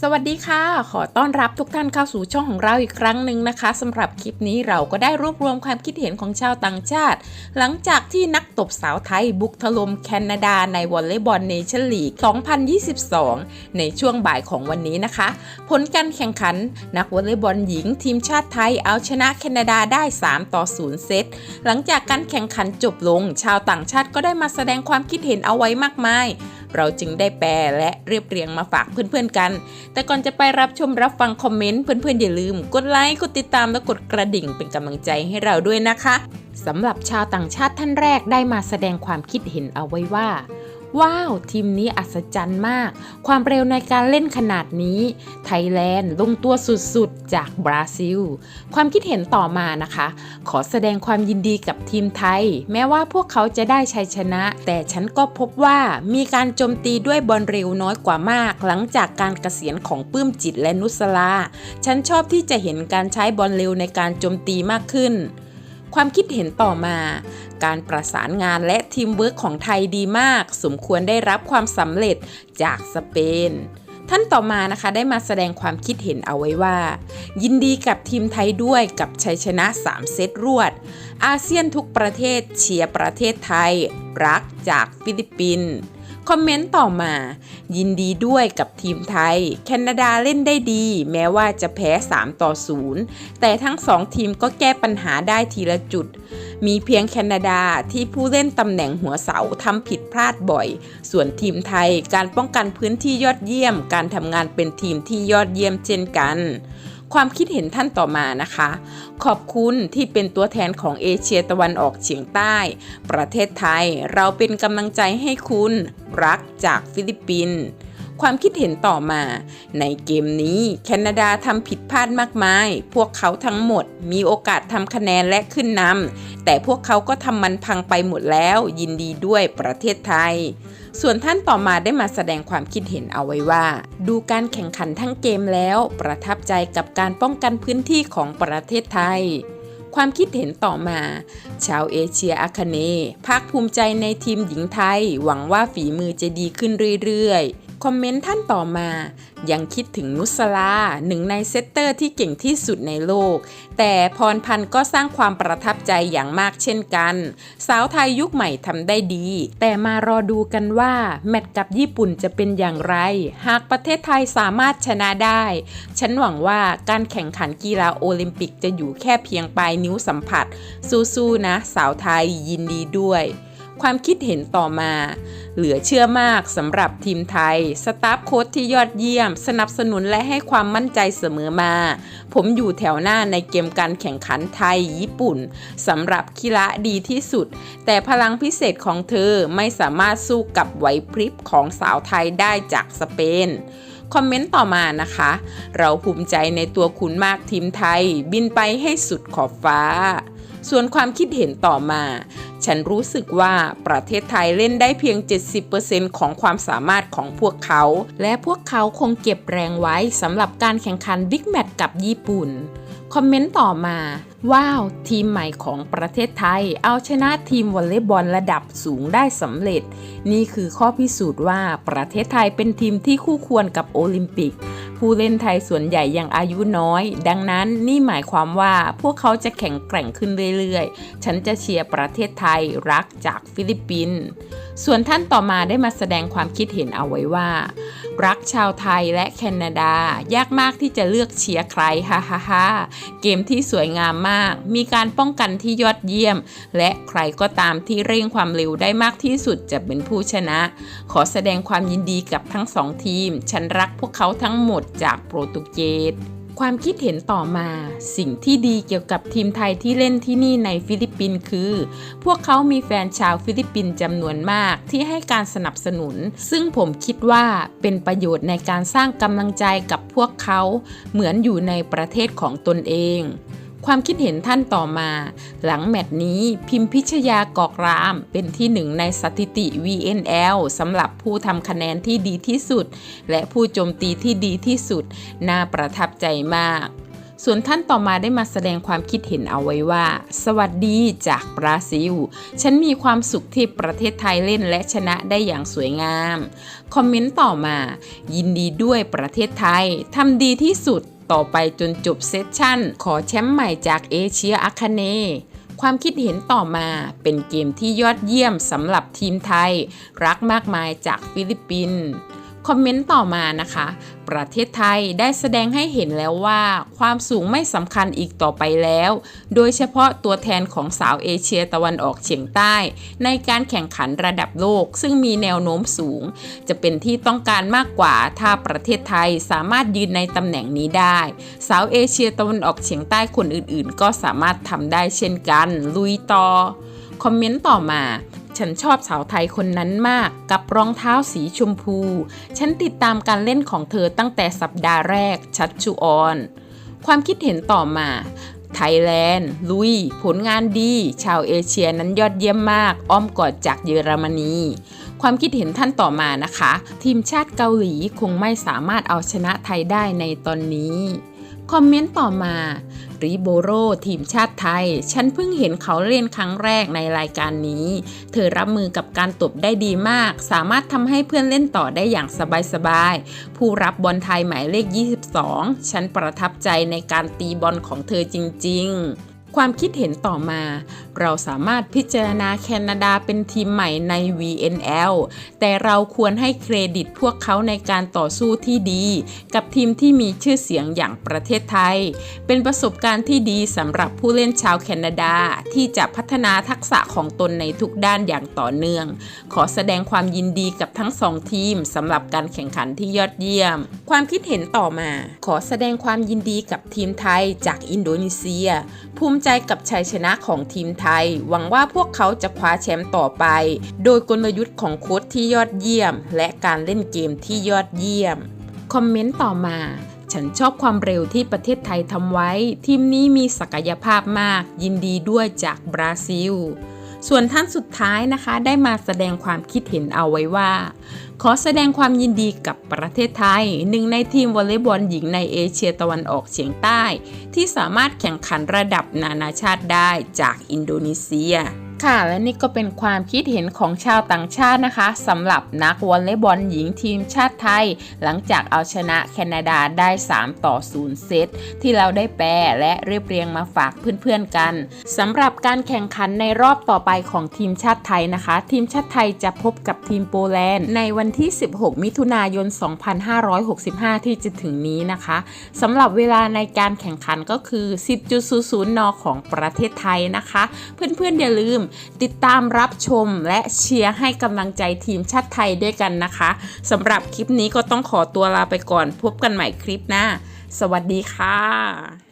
สวัสดีค่ะ ขอต้อนรับทุกท่านเข้าสู่ช่องของเราอีกครั้งหนึ่งนะคะสำหรับคลิปนี้เราก็ได้รวบรวมความคิดเห็นของชาวต่างชาติ หลังจากที่นักตบสาวไทยบุกถล่มแคนาดาในวอลเลย์บอลเนชั่นลีก 2022 ในช่วงบ่ายของวันนี้นะคะ ผลการแข่งขัน นักวอลเลย์บอลหญิงทีมชาติไทยเอาชนะแคนาดาได้ 3 ต่อ 0 เซตหลังจากการแข่งขันจบลง ชาวต่างชาติก็ได้มาแสดงความคิดเห็นเอาไว้มากมาย เราจึงได้แปลและเรียบเรียงมาฝากเพื่อนๆกัน แต่ก่อนจะไปรับชมรับฟังคอมเมนต์เพื่อนๆอย่าลืม กดไลค์กดติดตามและกดกระดิ่งเป็นกำลังใจให้เราด้วยนะคะสำหรับชาวต่างชาติท่านแรกได้มาแสดงความคิดเห็นเอาไว้ว่า ว้าว ทีมนี้อัศจรรย์มาก ความเร็วในการเล่นขนาดนี้ ไทยแลนด์ลงตัวสุดๆ จากบราซิล ความคิดเห็นต่อมานะคะ ขอแสดงความยินดีกับทีมไทย แม้ว่าพวกเขาจะได้ชัยชนะ แต่ฉันก็พบว่ามีการโจมตีด้วยบอลเร็วน้อยกว่ามาก หลังจากการเกษียณของปื้มจิตและนุสลา ฉันชอบที่จะเห็นการใช้บอลเร็วในการโจมตีมากขึ้น ความคิดเห็นต่อมา การประสานงานและทีมเวิร์กของไทยดีมาก สมควรได้รับความสำเร็จจากสเปนท่านต่อมานะคะได้มาแสดงความคิดเห็นเอาไว้ว่า ยินดีกับทีมไทยด้วยกับชัยชนะ 3 เซตรวด อาเซียนทุกประเทศเชียร์ประเทศไทย รักจากฟิลิปปินส์ คอมเมนต์ต่อมา ยินดีด้วยกับทีมไทย แคนาดาเล่นได้ดี แม้ว่าจะแพ้ 3 ต่อ 0 แต่ทั้งสองทีมก็แก้ปัญหาได้ทีละจุด มีเพียงแคนาดาที่ผู้เล่นตำแหน่งหัวเสาทำผิดพลาดบ่อย ส่วนทีมไทยการป้องกันพื้นที่ยอดเยี่ยม การทำงานเป็นทีมที่ยอดเยี่ยมเช่นกัน ความคิดเห็นท่านต่อมานะคะ ขอบคุณที่เป็นตัวแทนของเอเชียตะวันออกเฉียงใต้ ประเทศไทยเราเป็นกำลังใจให้คุณรักจากฟิลิปปินส์ความคิดเห็นต่อมา ในเกมนี้แคนาดาทำผิดพลาดมากมาย พวกเขาทั้งหมดมีโอกาสทำคะแนนและขึ้นนำแต่พวกเขาก็ทำมันพังไปหมดแล้ว ยินดีด้วยประเทศไทย ส่วนท่านต่อมาได้มาแสดงความคิดเห็นเอาไว้ว่า ดูการแข่งขันทั้งเกมแล้ว ประทับใจกับการป้องกันพื้นที่ของประเทศไทย ความคิดเห็นต่อมา ชาวเอเชียอาคเนย์ภาคภูมิใจในทีมหญิงไทย หวังว่าฝีมือจะดีขึ้นเรื่อยๆ คอมเมนต์ท่านต่อมา ยังคิดถึงนุสลาหนึ่งในเซตเตอร์ที่เก่งที่สุดในโลก แต่พรพันธ์ก็สร้างความประทับใจอย่างมากเช่นกัน สาวไทยยุคใหม่ทำได้ดี แต่มารอดูกันว่า แมตช์กับญี่ปุ่นจะเป็นอย่างไร หากประเทศไทยสามารถชนะได้ ฉันหวังว่าการแข่งขันกีฬาโอลิมปิกจะอยู่แค่เพียงปลายนิ้วสัมผัส สู้ๆนะ สาวไทยยินดีด้วย ความคิดเห็นต่อมา เหลือเชื่อมากสำหรับทีมไทย สตาฟโค้ชที่ยอดเยี่ยม สนับสนุนและให้ความมั่นใจเสมอมา ผมอยู่แถวหน้าในเกมการแข่งขันไทย ญี่ปุ่นสำหรับคีระดีที่สุด แต่พลังพิเศษของเธอไม่สามารถสู้กับไหวพริบของสาวไทยได้จากสเปน คอมเมนต์ต่อมานะคะ เราภูมิใจในตัวคุณมากทีมไทย บินไปให้สุดขอบฟ้า ส่วนความคิดเห็นต่อมา ฉันรู้สึกว่าประเทศไทยเล่นได้เพียง 70%ของความสามารถของพวกเขา และพวกเขาคงเก็บแรงไว้สำหรับการแข่งขันบิ๊กแมตช์กับญี่ปุ่น คอมเมนต์ต่อมา ว้าว ทีมใหม่ของประเทศไทย เอาชนะทีมวอลเลย์บอลระดับสูงได้สำเร็จ นี่คือข้อพิสูจน์ว่าประเทศไทยเป็นทีมที่คู่ควรกับโอลิมปิก ผู้เล่นไทยส่วนใหญ่ยังอายุน้อย ดังนั้นนี่หมายความว่าพวกเขาจะแข็งแกร่งขึ้นเรื่อยๆ ฉันจะเชียร์ประเทศไทยรักจากฟิลิปปินส์ ส่วนท่านต่อมาได้มาแสดงความคิดเห็นเอาไว้ว่า รักชาวไทยและแคนาดา ยากมากที่จะเลือกเชียร์ใครฮ่าฮ่าฮ่าเกมที่สวยงามมาก มีการป้องกันที่ยอดเยี่ยม และใครก็ตามที่เร่งความเร็วได้มากที่สุดจะเป็นผู้ชนะ ขอแสดงความยินดีกับทั้งสองทีม ฉันรักพวกเขาทั้งหมดจากโปรตุเกส ความคิดเห็นต่อมาสิ่งที่ดีเกี่ยวกับทีมไทยที่เล่นที่นี่ในฟิลิปปินส์คือ พวกเขามีแฟนชาวฟิลิปปินส์จำนวนมากที่ให้การสนับสนุน ซึ่งผมคิดว่าเป็นประโยชน์ในการสร้างกำลังใจกับพวกเขา เหมือนอยู่ในประเทศของตนเอง ความคิดเห็นท่านต่อมา หลังแมตช์นี้พิมพิชยากอกราม เป็นที่หนึ่งในสถิติ VNL สำหรับผู้ทำคะแนนที่ดีที่สุด และผู้โจมตีที่ดีที่สุด น่าประทับใจมาก ส่วนท่านต่อมาได้มาแสดงความคิดเห็นเอาไว้ว่า สวัสดีจากบราซิล ฉันมีความสุขที่ประเทศไทยเล่นและชนะได้อย่างสวยงาม คอมเมนต์ต่อมา ยินดีด้วยประเทศไทยทำดีที่สุด ต่อไปจนจบเซสชั่น ขอแชมป์ใหม่จากเอเชียอาคาเนความคิดเห็นต่อมาเป็นเกมที่ยอดเยี่ยมสำหรับทีมไทย รักมากมายจากฟิลิปปินส์ คอมเมนต์ต่อมานะคะ ประเทศไทยได้แสดงให้เห็นแล้วว่า ความสูงไม่สำคัญอีกต่อไปแล้ว โดยเฉพาะตัวแทนของสาวเอเชียตะวันออกเฉียงใต้ ในการแข่งขันระดับโลก ซึ่งมีแนวโน้มสูง จะเป็นที่ต้องการมากกว่าถ้าประเทศไทยสามารถยืนในตำแหน่งนี้ได้ สาวเอเชียตะวันออกเฉียงใต้คนอื่นๆ ก็สามารถทำได้เช่นกัน ลุยต่อคอมเมนต์ต่อมา ฉันชอบสาวไทยคนนั้นมาก กับรองเท้าสีชมพู ฉันติดตามการเล่นของเธอตั้งแต่สัปดาห์แรก ชัดชูออน ความคิดเห็นต่อมาไทยแลนด์ ลุย ผลงานดี ชาวเอเชียนั้นยอดเยี่ยมมาก อ้อมกอดจากเยอรมนี ความคิดเห็นท่านต่อมานะคะ ทีมชาติเกาหลีคงไม่สามารถเอาชนะไทยได้ในตอนนี้ คอมเมนต์ต่อมา ริโบโรทีมชาติไทย ฉันเพิ่งเห็นเขาเล่นครั้งแรกในรายการนี้ เธอรับมือกับการตบได้ดีมาก สามารถทำให้เพื่อนเล่นต่อได้อย่างสบายๆ ผู้รับบอลไทยหมายเลข 22 ฉันประทับใจในการตีบอลของเธอจริง ๆ ความคิดเห็นต่อมา เราสามารถพิจารณาแคนาดาเป็นทีมใหม่ใน VNL แต่เราควรให้เครดิตพวกเขาในการต่อสู้ที่ดี กับทีมที่มีชื่อเสียงอย่างประเทศไทย เป็นประสบการณ์ที่ดีสำหรับผู้เล่นชาวแคนาดา ที่จะพัฒนาทักษะของตนในทุกด้านอย่างต่อเนื่อง ขอแสดงความยินดีกับทั้งสองทีมสำหรับการแข่งขันที่ยอดเยี่ยม ความคิดเห็นต่อมา ขอแสดงความยินดีกับทีมไทยจากอินโดนีเซีย ภูมิใจกับชัยชนะของทีมไทย หวังว่าพวกเขาจะคว้าแชมป์ต่อไป โดยกลยุทธ์ของโค้ชที่ยอดเยี่ยม และการเล่นเกมที่ยอดเยี่ยม คอมเมนต์ต่อมาฉันชอบความเร็วที่ประเทศไทยทำไว้ ทีมนี้มีศักยภาพมาก ยินดีด้วยจากบราซิล ส่วนท่านสุดท้ายนะคะได้มาแสดงความคิดเห็นเอาไว้ว่า ขอแสดงความยินดีกับประเทศไทย หนึ่งในทีมวอลเลย์บอลหญิงในเอเชียตะวันออกเฉียงใต้ ที่สามารถแข่งขันระดับนานาชาติได้จากอินโดนีเซีย ค่ะและนี่ก็เป็นความคิดเห็นของชาวต่างชาตินะคะสำหรับนักวอลเลย์บอลหญิงทีมชาติไทย หลังจากเอาชนะแคนาดาได้ 3 ต่อ 0 เซต ที่เราได้แปลและเรียบเรียงมาฝากเพื่อนๆกันสำหรับการแข่งขันในรอบต่อไปของทีมชาติไทยนะคะ ทีมชาติไทยจะพบกับทีมโปแลนด์ ในวันที่ 16 มิถุนายน 2565 ที่จะถึงนี้นะคะสำหรับเวลาในการแข่งขันก็คือ 10.00 น ของประเทศไทยนะคะ เพื่อนๆอย่าลืมติดตามรับชมและเชียร์ให้กำลังใจทีมชาติไทยด้วยกันนะคะสำหรับคลิปนี้ก็ต้องขอตัวลาไปก่อน พบกันใหม่คลิปหน้า สวัสดีค่ะ